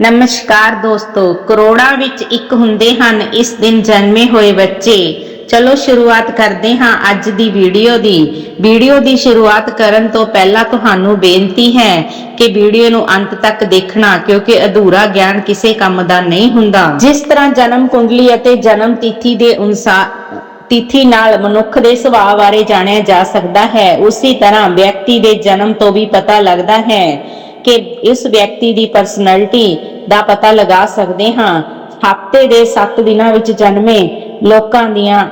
ਨਮਸਕਾਰ ਦੋਸਤੋ, ਕਰੋੜਾਂ ਵਿੱਚ ਇੱਕ ਹੁੰਦੇ ਹਨ ਇਸ ਦਿਨ ਜਨਮੇ ਹੋਏ ਬੱਚੇ। ਚਲੋ ਸ਼ੁਰੂਆਤ ਕਰਦੇ ਹਾਂ ਅੱਜ ਦੀ ਵੀਡੀਓ ਦੀ। ਵੀਡੀਓ ਦੀ ਸ਼ੁਰੂਆਤ ਕਰਨ ਤੋਂ ਪਹਿਲਾਂ ਤੁਹਾਨੂੰ ਬੇਨਤੀ ਹੈ ਕਿ ਵੀਡੀਓ ਨੂੰ ਅੰਤ ਤੱਕ ਦੇਖਣਾ, ਕਿਉਂਕਿ ਅਧੂਰਾ ਗਿਆਨ ਕਿਸੇ ਕੰਮ ਦਾ ਨਹੀਂ ਹੁੰਦਾ। ਜਿਸ ਤਰ੍ਹਾਂ ਜਨਮ ਕੁੰਡਲੀ ਅਤੇ ਜਨਮ ਤਿਥੀ ਦੇ ਅਨੁਸਾਰ ਤਿਥੀ ਨਾਲ ਮਨੁੱਖ ਦੇ ਸੁਭਾਅ ਬਾਰੇ ਜਾਣਿਆ ਜਾ ਸਕਦਾ ਹੈ, ਉਸੇ ਤਰ੍ਹਾਂ ਵਿਅਕਤੀ ਦੇ ਜਨਮ ਤੋਂ ਵੀ ਪਤਾ ਲੱਗਦਾ ਹੈ। ਕਿ ਇਸ ਵਿਅਕਤੀ ਦੀ ਪਰਸਨੈਲਿਟੀ ਦਾ ਪਤਾ ਲਗਾ ਸਕਦੇ ਹਾਂ। ਹਫ਼ਤੇ ਦੇ 7 ਦਿਨਾਂ ਵਿੱਚ ਜਨਮੇ ਲੋਕਾਂ ਦੀਆਂ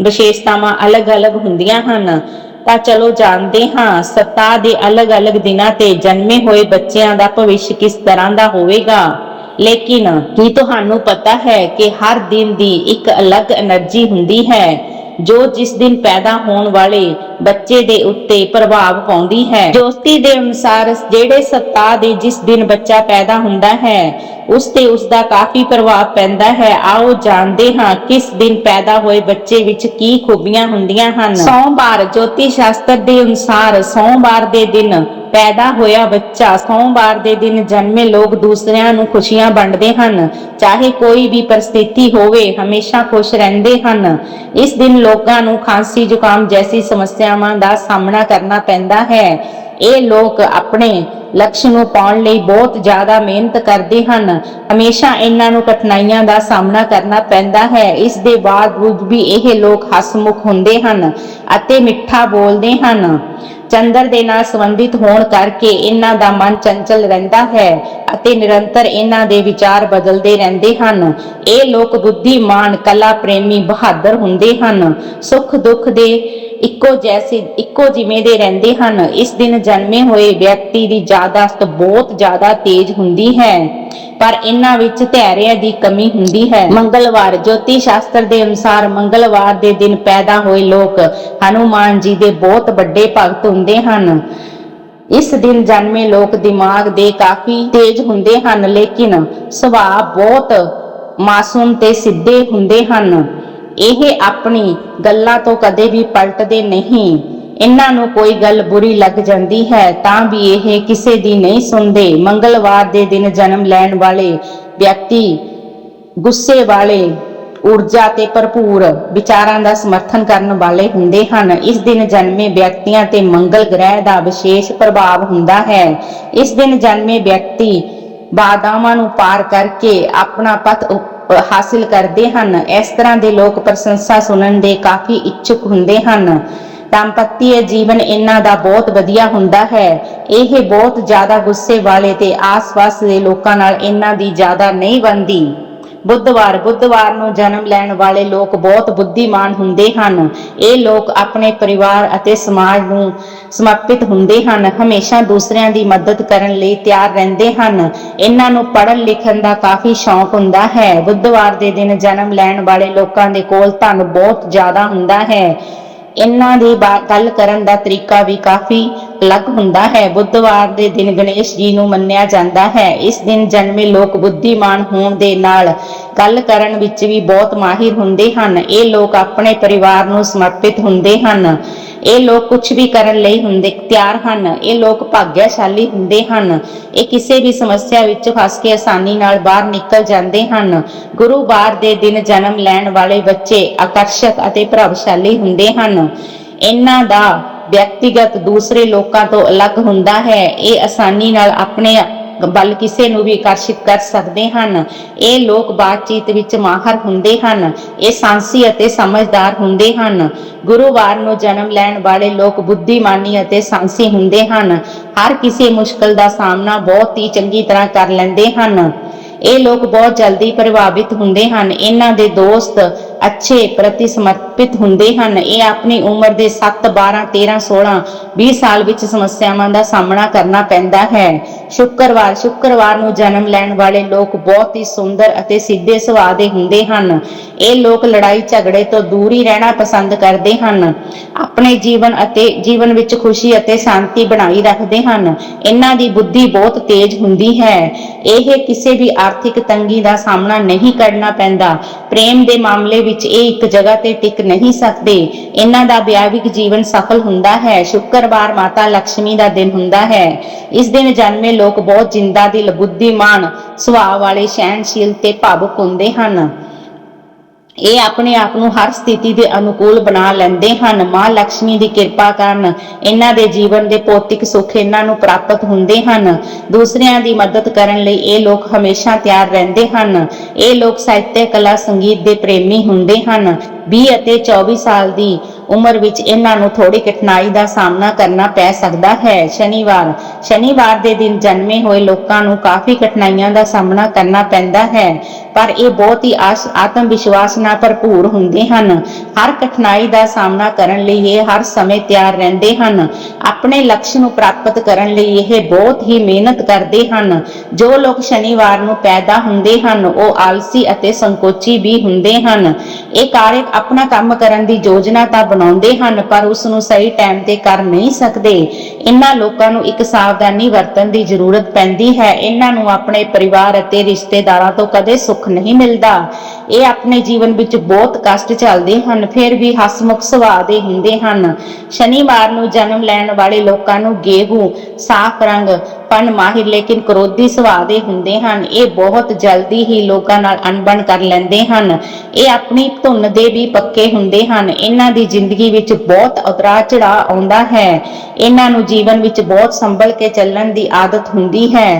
ਵਿਸ਼ੇਸ਼ਤਾਵਾਂ ਅਲੱਗ-ਅਲੱਗ ਹੁੰਦੀਆਂ ਹਨ। ਤਾਂ ਚਲੋ ਜਾਣਦੇ ਹਾਂ, ਸੱਤਾ ਦੇ ਅਲੱਗ-ਅਲੱਗ ਦਿਨਾਂ ਤੇ ਜਨਮੇ ਹੋਏ ਬੱਚਿਆਂ ਦਾ ਭਵਿੱਖ ਕਿਸ ਤਰ੍ਹਾਂ ਦਾ ਹੋਵੇਗਾ? ਲੇਕਿਨ ਕੀ ਤੁਹਾਨੂੰ ਪਤਾ ਹੈ ਕਿ ਹਰ ਦਿਨ ਦੀ ਇੱਕ ਅਲੱਗ એનર્ਜੀ ਹੁੰਦੀ ਹੈ? ਜੋ ਜਿਸ ਦਿਨ ਪੈਦਾ ਹੋਣ ਵਾਲੇ ਬੱਚੇ ਦੇ ਉੱਤੇ ਪ੍ਰਭਾਵ ਪਾਉਂਦੀ ਹੈ, ਜੋਤੀ ਦੇ ਅਨੁਸਾਰ ਜਿਹੜੇ ਸੱਤਾ ਦੇ ਜਿਸ ਦਿਨ ਬੱਚਾ ਪੈਦਾ ਹੁੰਦਾ ਹੈ, ਉਸ ਤੇ ਉਸ ਦਾ ਕਾਫੀ ਪ੍ਰਭਾਵ ਪੈਂਦਾ ਹੈ। ਆਓ ਜਾਣਦੇ ਹਾਂ ਕਿਸ ਦਿਨ ਪੈਦਾ ਹੋਏ ਬੱਚੇ ਵਿੱਚ ਕੀ ਖੂਬੀਆਂ ਹੁੰਦੀਆਂ ਹਨ। ਸੋਮਵਾਰ ਜੋਤੀ ਸ਼ਾਸਤਰ ਦੇ ਅਨੁਸਾਰ ਸੋਮਵਾਰ ਦੇ ਦਿਨ ਪੈਦਾ ਹੋਇਆ ਬੱਚਾ, ਸੋਮਵਾਰ ਦੇ ਦਿਨ ਜਨਮੇ ਲੋਕ ਦੂਸਰਿਆਂ ਨੂੰ ਖੁਸ਼ੀਆਂ ਵੰਡਦੇ ਹਨ। ਚਾਹੇ ਕੋਈ ਵੀ ਪਰਿਸਥਿਤੀ ਹੋਵੇ, ਹਮੇਸ਼ਾ ਖੁਸ਼ ਰਹਿੰਦੇ ਹਨ। ਇਸ ਦਿਨ ਲੋਕਾਂ ਨੂੰ ਖਾਂਸੀ ਜ਼ੁਕਾਮ ਜੈਸੀ ਸਮੱਸਿਆਵਾਂ ਦਾ ਸਾਹਮਣਾ ਕਰਨਾ ਪੈਂਦਾ ਹੈ। ਇਹ ਲੋਕ ਆਪਣੇ ਲਕਸ਼ ਨੂੰ ਪਾਉਣ ਲਈ ਬਹੁਤ ਜ਼ਿਆਦਾ ਮਿਹਨਤ ਕਰਦੇ ਹਨ। ਹਮੇਸ਼ਾ ਇਹਨਾਂ ਨੂੰ ਕਠਿਨਾਈਆਂ ਦਾ ਸਾਹਮਣਾ ਕਰਨਾ ਪੈਂਦਾ ਹੈ। ਇਸ ਦੇ ਬਾਵਜੂਦ ਵੀ ਇਹ ਲੋਕ ਹਸਮੁਖ ਹੁੰਦੇ ਹਨ ਅਤੇ ਮਿੱਠਾ ਬੋਲਦੇ ਹਨ। ਚੰਦਰ ਦੇ ਨਾਲ ਸੰਬੰਧਿਤ ਹੋਣ ਕਰਕੇ ਇਹਨਾਂ ਦਾ ਮਨ ਚੰਚਲ ਰਹਿੰਦਾ ਹੈ ਅਤੇ ਨਿਰੰਤਰ ਇਹਨਾਂ ਦੇ ਵਿਚਾਰ ਬਦਲਦੇ ਰਹਿੰਦੇ ਹਨ। ਇਹ ਲੋਕ ਬੁੱਧੀਮਾਨ ਕਲਾ ਪ੍ਰੇਮੀ ਬਹਾਦਰ ਹੁੰਦੇ ਹਨ। ਸੁੱਖ ਦੁੱਖ ਦੇ ਇੱਕੋ ਜੈਸੇ, ਇੱਕੋ ਜਿਵੇਂ ਦੇ ਰਹਿੰਦੇ ਹਨ। ਇਸ ਦਿਨ ਜਨਮੇ ਹੋਏ ਵਿਅਕਤੀ ਦੀ ਯਾਦਾਸ਼ਤ ਬਹੁਤ ਜ਼ਿਆਦਾ ਤੇਜ਼ ਹੁੰਦੀ ਹੈ। ਪਰ ਇਹਨਾਂ ਵਿੱਚ ਧੈर्य ਦੀ ਕਮੀ ਹੁੰਦੀ ਹੈ। ਮੰਗਲਵਾਰ ਜੋਤੀ ਸ਼ਾਸਤਰ ਦੇ ਅਨੁਸਾਰ ਮੰਗਲਵਾਰ ਦੇ ਦਿਨ ਪੈਦਾ ਹੋਏ ਲੋਕ ਹਨੂਮਾਨ ਜੀ ਦੇ ਬਹੁਤ ਵੱਡੇ ਭਗਤ ਹੁੰਦੇ ਹਨ। ਇਸ ਦਿਨ ਜਨਮੇ ਲੋਕ ਦਿਮਾਗ ਦੇ ਕਾਫੀ ਤੇਜ਼ ਹੁੰਦੇ ਹਨ, ਲੇਕਿਨ ਸੁਭਾਅ ਬਹੁਤ ਮਾਸੂਮ ਤੇ ਸਿੱਧੇ ਹੁੰਦੇ ਹਨ। ਇਹ ਆਪਣੀ ਗੱਲਾਂ ਤੋਂ ਕਦੇ ਵੀ ਪਲਟਦੇ ਨਹੀਂ। ਇਹਨਾਂ ਨੂੰ ਕੋਈ ਗੱਲ ਬੁਰੀ ਲੱਗ ਜਾਂਦੀ ਹੈ, ਤਾਂ ਵੀ ਇਹ ਕਿਸੇ ਦੀ ਨਹੀਂ ਸੁਣਦੇ। ਮੰਗਲਵਾਰ ਦੇ ਦਿਨ ਜਨਮ ਲੈਣ ਵਾਲੇ ਵਿਅਕਤੀ ਗੁੱਸੇ ਵਾਲੇ ਊਰਜਾ ਤੇ ਭਰਪੂਰ ਵਿਚਾਰਾਂ ਦਾ ਸਮਰਥਨ ਕਰਨ ਵਾਲੇ ਹੁੰਦੇ ਹਨ। ਇਸ ਦਿਨ ਜਨਮੇ ਵਿਅਕਤੀਆਂ ਤੇ ਮੰਗਲ ਗ੍ਰਹਿ ਦਾ ਵਿਸ਼ੇਸ਼ ਪ੍ਰਭਾਵ ਹੁੰਦਾ ਹੈ। ਇਸ ਦਿਨ ਜਨਮੇ ਵਿਅਕਤੀ ਬਾਦਾਮਾਂ ਨੂੰ ਪਾਰ ਕਰਕੇ ਆਪਣਾ ਪਥ ਹਾਸਿਲ ਕਰਦੇ ਹਨ। ਇਸ ਤਰ੍ਹਾਂ ਦੇ ਲੋਕ ਪ੍ਰਸ਼ੰਸਾ ਸੁਣਨ ਦੇ ਕਾਫੀ ਇੱਛੁਕ ਹੁੰਦੇ ਹਨ। ਦਾੰਪਤੀय ਜੀਵਨ ਇਹਨਾਂ ਦਾ ਬਹੁਤ ਵਧੀਆ ਹੁੰਦਾ ਹੈ। ਇਹ ਬਹੁਤ ਜ਼ਿਆਦਾ ਗੁੱਸੇ ਵਾਲੇ ਤੇ ਆਸ-ਪਾਸ ਦੇ ਲੋਕਾਂ ਨਾਲ ਇਹਨਾਂ ਦੀ ਜ਼ਿਆਦਾ ਨਹੀਂ ਬਣਦੀ। ਬੁੱਧਵਾਰ ਬੁੱਧਵਾਰ ਨੂੰ ਜਨਮ ਲੈਣ ਵਾਲੇ ਲੋਕ ਬਹੁਤ ਬੁੱਧੀਮਾਨ ਹੁੰਦੇ ਹਨ। ਇਹ ਲੋਕ ਆਪਣੇ ਪਰਿਵਾਰ ਅਤੇ ਸਮਾਜ ਨੂੰ ਸਮਰਪਿਤ ਹੁੰਦੇ ਹਨ। ਹਮੇਸ਼ਾ ਦੂਸਰਿਆਂ ਦੀ ਮਦਦ ਕਰਨ ਲਈ ਤਿਆਰ ਰਹਿੰਦੇ ਹਨ। ਇਹਨਾਂ ਨੂੰ ਪੜ੍ਹਨ ਲਿਖਣ ਦਾ ਕਾਫੀ ਸ਼ੌਂਕ ਹੁੰਦਾ ਹੈ। ਬੁੱਧਵਾਰ ਦੇ ਦਿਨ ਜਨਮ ਲੈਣ ਵਾਲੇ ਲੋਕਾਂ ਦੇ ਕੋਲ ਧਨ ਬਹੁਤ ਜ਼ਿਆਦਾ ਹੁੰਦਾ ਹੈ। ਇਹਨਾਂ ਦੀ ਗੱਲ ਕਰਨ ਦਾ ਤਰੀਕਾ ਵੀ ਕਾਫੀ ਅਲੱਗ ਹੁੰਦਾ ਹੈ। ਬੁੱਧਵਾਰ ਦੇ ਦਿਨ ਗਣੇਸ਼ ਜੀ ਨੂੰ ਮੰਨਿਆ ਜਾਂਦਾ ਹੈ। ਇਸ ਦਿਨ ਜਨਮੇ ਲੋਕ ਬੁੱਧੀਮਾਨ ਹੋਣ ਦੇ ਨਾਲ ਗੱਲ ਕਰਨ ਵਿੱਚ ਵੀ ਬਹੁਤ ਮਾਹਿਰ ਹੁੰਦੇ ਹਨ। ਇਹ ਲੋਕ ਆਪਣੇ ਪਰਿਵਾਰ ਨੂੰ ਸਮਰਪਿਤ ਹੁੰਦੇ ਹਨ। ਇਹ ਲੋਕ ਕੁਝ ਵੀ ਕਰਨ ਲਈ ਹੁੰਦੇ, ਤਿਆਰ ਹਨ। ਇਹ ਲੋਕ ਭਾਗਿਆਸ਼ਾਲੀ ਹੁੰਦੇ ਹਨ। ਇਹ ਕਿਸੇ ਵੀ ਸਮੱਸਿਆ ਵਿੱਚ ਫਸ ਕੇ ਆਸਾਨੀ ਨਾਲ ਬਾਹਰ ਨਿਕਲ ਜਾਂਦੇ ਹਨ। ਗੁਰੂਵਾਰ ਦੇ ਦਿਨ ਜਨਮ ਲੈਣ ਵਾਲੇ ਬੱਚੇ ਆਕਰਸ਼ਕ ਅਤੇ ਪ੍ਰਭਾਵਸ਼ਾਲੀ ਹੁੰਦੇ ਹਨ। ਇਹਨਾਂ ਦਾ ਵਿਅਕਤੀਗਤ ਦੂਸਰੇ ਲੋਕਾਂ ਤੋਂ ਅਲੱਗ ਹੁੰਦਾ ਹੈ। ਇਹ ਆਸਾਨੀ ਨਾਲ ਆਪਣੇ ਵੱਲ ਕਿਸੇ ਨੂੰ ਵੀ ਆਕਰਸ਼ਿਤ ਕਰ ਸਕਦੇ ਹਨ। ਇਹ ਲੋਕ ਬਾਤਚੀਤ ਵਿੱਚ ਮਾਹਰ ਹੁੰਦੇ ਹਨ। ਇਹ ਸਾਂਸੀ ਅਤੇ ਸਮਝਦਾਰ ਹੁੰਦੇ ਹਨ। ਗੁਰੂਵਾਰ ਨੂੰ ਜਨਮ ਲੈਣ ਵਾਲੇ ਲੋਕ ਬੁੱਧੀਮਾਨੀ ਅਤੇ ਸਾਂਸੀ ਹੁੰਦੇ ਹਨ। ਹਰ ਕਿਸੇ ਮੁਸ਼ਕਲ ਦਾ ਸਾਹਮਣਾ ਬਹੁਤ ਹੀ ਚੰਗੀ ਤਰ੍ਹਾਂ ਕਰ ਲੈਂਦੇ ਹਨ। ਇਹ ਲੋਕ ਬਹੁਤ ਜਲਦੀ ਪ੍ਰਭਾਵਿਤ ਹੁੰਦੇ ਹਨ। ਇਹਨਾਂ ਦੇ ਦੋਸਤ ਅੱਛੇ ਪ੍ਰਤੀ ਸਮਰਪਿਤ ਹੁੰਦੇ ਹਨ। ਇਹ ਆਪਣੀ ਉਮਰ ਦੇ 7 12 13 16 20 ਸਾਲ ਵਿੱਚ ਸਮੱਸਿਆਵਾਂ ਦਾ ਸਾਹਮਣਾ ਕਰਨਾ ਪੈਂਦਾ ਹੈ। ਸ਼ੁੱਕਰਵਾਰ ਸ਼ੁੱਕਰਵਾਰ ਨੂੰ ਜਨਮ ਲੈਣ ਵਾਲੇ ਲੋਕ ਬਹੁਤ ਹੀ ਸੁੰਦਰ ਅਤੇ ਸਿੱਧੇ ਸੁਭਾਅ ਦੇ ਹੁੰਦੇ ਹਨ। ਇਹ ਲੋਕ ਲੜਾਈ ਝਗੜੇ ਤੋਂ ਦੂਰ ਹੀ ਰਹਿਣਾ ਪਸੰਦ ਕਰਦੇ ਹਨ। ਆਪਣੇ ਜੀਵਨ ਅਤੇ ਜੀਵਨ ਵਿੱਚ ਖੁਸ਼ੀ ਅਤੇ ਸ਼ਾਂਤੀ ਬਣਾਈ ਰੱਖਦੇ ਹਨ। ਇਹਨਾਂ ਦੀ ਬੁੱਧੀ ਬਹੁਤ ਤੇਜ਼ ਹੁੰਦੀ ਹੈ। ਇਹ ਕਿਸੇ ਵੀ ਆਰਥਿਕ ਤੰਗੀ ਦਾ ਸਾਹਮਣਾ ਨਹੀਂ ਕਰਨਾ ਪੈਂਦਾ। ਪ੍ਰੇਮ ਦੇ ਮਾਮਲੇ ਵਿੱਚ ਇਹ ਇੱਕ ਜਗ੍ਹਾ ਤੇ ਟਿਕ ਨਹੀਂ ਸਕਦੇ। ਇਹਨਾਂ ਦਾ ਵਿਆਹਿਕ ਜੀਵਨ ਸਫਲ ਹੁੰਦਾ ਹੈ। ਸ਼ੁੱਕਰਵਾਰ ਮਾਤਾ ਲక్ష్ਮੀ ਦਾ ਦਿਨ ਹੁੰਦਾ ਹੈ। ਇਸ ਦਿਨ ਜਨਮੇ ਲੋਕ ਬਹੁਤ ਜਿੰਦਾ ਦਿਲ, ਬੁੱਧੀਮਾਨ, ਸੁਭਾਅ ਵਾਲੇ, ਸਹਿਣਸ਼ੀਲ ਤੇ ਭਾਵੁਕ ਹੁੰਦੇ ਹਨ। ਇਹ ਆਪਣੇ ਆਪ ਨੂੰ ਹਰ ਸਥਿਤੀ ਦੇ ਅਨੁਕੂਲ ਬਣਾ ਲੈਂਦੇ ਹਨ। ਮਾਂ ਲక్ష్ਮੀ ਦੀ ਕਿਰਪਾ ਕਰਨ ਇਹਨਾਂ ਦੇ ਜੀਵਨ ਦੇ ਭੌਤਿਕ ਸੁੱਖ ਇਹਨਾਂ ਨੂੰ ਪ੍ਰਾਪਤ ਹੁੰਦੇ ਹਨ। ਦੂਸਰਿਆਂ ਦੀ ਮਦਦ ਕਰਨ ਲਈ ਇਹ ਲੋਕ ਹਮੇਸ਼ਾ ਤਿਆਰ ਰਹਿੰਦੇ ਹਨ। ਇਹ ਲੋਕ ਸਾਹਿਤ ਕਲਾ, ਸੰਗੀਤ ਦੇ ਪ੍ਰੇਮੀ ਹੁੰਦੇ ਹਨ। 20 ਅਤੇ 24 ਸਾਲ ਦੀ ਉਮਰ ਵਿੱਚ ਇਹਨਾਂ ਨੂੰ ਥੋੜੀ ਕਠਿਨਾਈ ਦਾ ਸਾਹਮਣਾ ਕਰਨਾ ਪੈ ਸਕਦਾ ਹੈ। ਸ਼ਨੀਵਾਰ ਸ਼ਨੀਵਾਰ ਦੇ ਦਿਨ ਜਨਮੇ ਹੋਏ ਲੋਕਾਂ ਨੂੰ ਕਾਫੀ ਕਠਿਨਾਈਆਂ ਦਾ ਸਾਹਮਣਾ ਕਰਨਾ ਪੈਂਦਾ ਹੈ, ਪਰ ਇਹ ਬਹੁਤ ਹੀ ਆਤਮ ਵਿਸ਼ਵਾਸ ਨਾਲ ਭਰਪੂਰ ਹੁੰਦੇ ਹਨ। ਹਰ ਕਠਿਨਾਈ ਦਾ ਸਾਹਮਣਾ ਕਰਨ ਲਈ ਇਹ ਹਰ ਸਮੇਂ ਤਿਆਰ ਰਹਿੰਦੇ ਹਨ। ਆਪਣੇ ਲਕਸ਼ ਨੂੰ ਪ੍ਰਾਪਤ ਕਰਨ ਲਈ ਇਹ ਬਹੁਤ ਹੀ ਮਿਹਨਤ ਕਰਦੇ ਹਨ। ਜੋ ਲੋਕ ਸ਼ਨੀਵਾਰ ਨੂੰ ਪੈਦਾ ਹੁੰਦੇ ਹਨ, ਉਹ ਆਲਸੀ ਅਤੇ ਸੰਕੋਚੀ ਵੀ ਹੁੰਦੇ ਹਨ। ਇਹ ਕਾਰਕ ਆਪਣਾ ਕੰਮ ਕਰਨ ਦੀ ਯੋਜਨਾ ਤਾਂ ਬਣਾਉਂਦੇ ਹਨ, ਪਰ ਉਸ ਨੂੰ ਸਹੀ ਟਾਈਮ ਤੇ ਕਰ ਨਹੀਂ ਸਕਦੇ। ਇਹਨਾਂ ਲੋਕਾਂ ਨੂੰ ਇੱਕ ਸਾਵਧਾਨੀ ਵਰਤਣ ਦੀ ਜ਼ਰੂਰਤ ਪੈਂਦੀ ਹੈ। ਇਹਨਾਂ ਨੂੰ ਆਪਣੇ ਪਰਿਵਾਰ ਅਤੇ ਰਿਸ਼ਤੇਦਾਰਾਂ ਤੋਂ ਕਦੇ ਸੁੱਖ ਨਹੀਂ ਮਿਲਦਾ। ਇਹ ਆਪਣੇ ਜੀਵਨ ਵਿੱਚ ਬਹੁਤ ਕਸ਼ਟ ਝੱਲਦੇ ਹਨ, ਫਿਰ ਵੀ ਹਸਮੁਖ ਸੁਭਾਅ ਦੇ ਹੁੰਦੇ ਹਨ। ਸ਼ਨੀਵਾਰ ਨੂੰ ਜਨਮ ਲੈਣ ਵਾਲੇ ਲੋਕਾਂ ਨੂੰ ਗੇਹੂ ਸਾਫ਼ ਰੰਗ ਪਨ ਮਾਹਿਰ ਲੇਕਿਨ ਕਰੋਧੀ ਸੁਭਾਅ ਦੇ ਹੁੰਦੇ ਹਨ। ਇਹ ਬਹੁਤ ਜਲਦੀ ਹੀ ਲੋਕਾਂ ਨਾਲ ਅਣਬਣ ਕਰ ਲੈਂਦੇ ਹਨ। ਇਹ ਆਪਣੀ ਧੁਨ ਦੇ ਵੀ ਪੱਕੇ ਹੁੰਦੇ ਹਨ। ਇਹਨਾਂ ਦੀ ਜ਼ਿੰਦਗੀ ਵਿੱਚ ਬਹੁਤ ਉਤਰਾ ਚੜਾਅ ਆਉਂਦਾ ਹੈ। ਇਹਨਾਂ ਨੂੰ ਜੀਵਨ ਵਿੱਚ ਬਹੁਤ ਸੰਭਲ ਕੇ ਚੱਲਣ ਦੀ ਆਦਤ ਹੁੰਦੀ ਹੈ।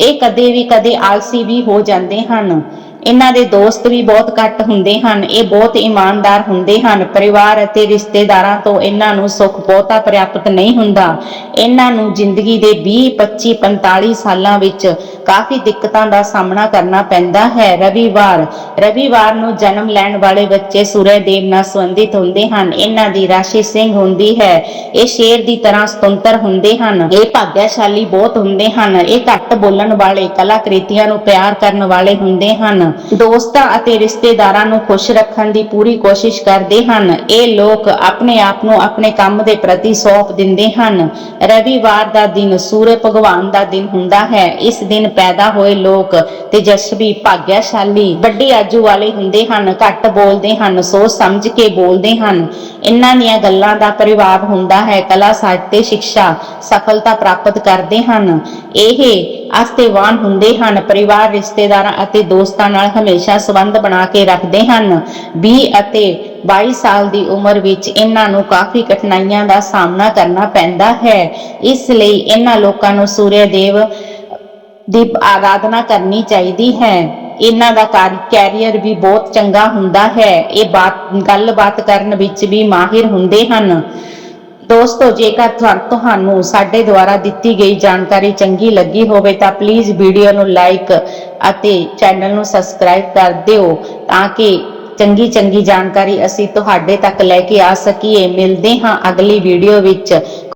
ਇਹ ਕਦੇ ਵੀ ਕਦੇ ਆਲਸੀ ਵੀ ਹੋ ਜਾਂਦੇ ਹਨ। ਇਹਨਾਂ ਦੇ ਦੋਸਤ ਵੀ ਬਹੁਤ ਘੱਟ ਹੁੰਦੇ ਹਨ, ਇਹ ਬਹੁਤ ਇਮਾਨਦਾਰ ਹੁੰਦੇ ਹਨ, ਪਰਿਵਾਰ ਅਤੇ ਰਿਸ਼ਤੇਦਾਰਾਂ ਤੋਂ ਇਹਨਾਂ ਨੂੰ ਸੁੱਖ ਬਹੁਤਾ ਪ੍ਰਾਪਤ ਨਹੀਂ ਹੁੰਦਾ। ਇਹਨਾਂ ਨੂੰ ਜ਼ਿੰਦਗੀ ਦੇ 20 25 45 ਸਾਲਾਂ ਵਿੱਚ ਕਾਫੀ ਦਿੱਕਤਾਂ ਦਾ ਸਾਹਮਣਾ ਕਰਨਾ ਪੈਂਦਾ ਹੈ। ਰਵੀਵਾਰ ਰਵੀਵਾਰ ਨੂੰ ਜਨਮ ਲੈਣ ਵਾਲੇ ਬੱਚੇ ਸੂਰਜ ਦੇਵ ਨਾਲ ਸੰਬੰਧਿਤ ਹੁੰਦੇ ਹਨ। ਇਹਨਾਂ ਦੀ ਰਾਸ਼ੀ ਸਿੰਘ ਹੁੰਦੀ ਹੈ। ਇਹ ਸ਼ੇਰ ਦੀ ਤਰ੍ਹਾਂ ਸੁਤੰਤਰ ਹੁੰਦੇ ਹਨ। ਇਹ ਭਾਗਿਆਸ਼ਾਲੀ ਬਹੁਤ ਹੁੰਦੇ ਹਨ। ਇਹ ਘੱਟ ਬੋਲਣ ਵਾਲੇ ਕਲਾਕ੍ਰਿਤੀਆਂ ਨੂੰ ਪਿਆਰ ਕਰਨ ਵਾਲੇ ਹੁੰਦੇ ਹਨ। ਦੋਸਤਾਂ ਅਤੇ ਰਿਸ਼ਤੇਦਾਰਾਂ ਨੂੰ ਖੁਸ਼ ਰੱਖਣ ਦੀ ਪੂਰੀ ਕੋਸ਼ਿਸ਼ ਕਰਦੇ ਹਨ। ਇਹ ਲੋਕ ਆਪਣੇ ਆਪ ਨੂੰ ਆਪਣੇ ਕੰਮ ਦੇ ਪ੍ਰਤੀ ਸੌਂਪ ਦਿੰਦੇ ਹਨ। ਰਵੀਵਾਰ ਦਾ ਦਿਨ ਸੂਰਜ ਭਗਵਾਨ ਦਾ ਦਿਨ ਹੁੰਦਾ ਹੈ। ਇਸ ਦਿਨ ਪੈਦਾ ਹੋਏ ਲੋਕ ਤੇਜਸਵੀ, ਭਾਗਿਆਸ਼ਾਲੀ, ਵੱਡੇ ਆਜੂ ਵਾਲੇ ਹੁੰਦੇ ਹਨ, ਘੱਟ ਬੋਲਦੇ ਹਨ, ਸੋਚ ਸਮਝ ਕੇ ਬੋਲਦੇ ਹਨ। ਇਹਨਾਂ ਦੀਆਂ ਗੱਲਾਂ ਦਾ ਪ੍ਰਭਾਵ ਹੁੰਦਾ ਹੈ। ਕਲਾ ਸਾਹਿਤ ਤੇ ਸਿੱਖਿਆ ਸਫਲਤਾ ਪ੍ਰਾਪਤ ਕਰਦੇ ਹਨ। ਇਹ ਆਸਤੇਵਾਨ ਹੁੰਦੇ ਹਨ, ਪਰਿਵਾਰ, ਰਿਸ਼ਤੇਦਾਰਾਂ ਅਤੇ ਦੋਸਤਾਂ ਨਾਲ ਹਮੇਸ਼ਾ ਸੰਬੰਧ ਬਣਾ ਕੇ ਰੱਖਦੇ ਹਨ। 20 ਅਤੇ 22 ਸਾਲ ਦੀ ਉਮਰ ਵਿੱਚ ਇਹਨਾਂ ਨੂੰ ਕਾਫੀ ਕਠਿਨਾਈਆਂ ਦਾ ਸਾਹਮਣਾ ਕਰਨਾ ਪੈਂਦਾ ਹੈ। ਇਸ ਲਈ ਇਹਨਾਂ ਲੋਕਾਂ ਨੂੰ ਸੂਰਯ ਦੇਵ ਦੀ ਆਰਾਧਨਾ ਕਰਨੀ ਚਾਹੀਦੀ ਹੈ। ਇਹਨਾਂ ਦਾ ਕਾਰ- ਕੈਰੀਅਰ ਵੀ ਬਹੁਤ ਚੰਗਾ ਹੁੰਦਾ ਹੈ। ਇਹ ਬਾਤ, ਗੱਲਬਾਤ ਕਰਨ ਵਿੱਚ ਵੀ ਮਾਹਿਰ ਹੁੰਦੇ ਹਨ। ਦੋਸਤੋ, ਜੇਕਰ ਤੁਹਾਨੂੰ ਸਾਡੇ ਦੁਆਰਾ ਦਿੱਤੀ ਗਈ ਜਾਣਕਾਰੀ ਚੰਗੀ ਲੱਗੀ ਹੋਵੇ, ਤਾਂ ਪਲੀਜ਼ ਵੀਡੀਓ ਨੂੰ ਲਾਈਕ ਅਤੇ ਚੈਨਲ ਨੂੰ ਸਬਸਕ੍ਰਾਈਬ ਕਰ ਦਿਓ ਤਾਂ ਕਿ ਚੰਗੀ ਚੰਗੀ ਜਾਣਕਾਰੀ ਅਸੀਂ ਤੁਹਾਡੇ ਤੱਕ ਲੈ ਕੇ ਆ ਸਕੀਏ। ਮਿਲਦੇ ਹਾਂ ਅਗਲੀ ਵੀਡੀਓ ਵਿੱਚ।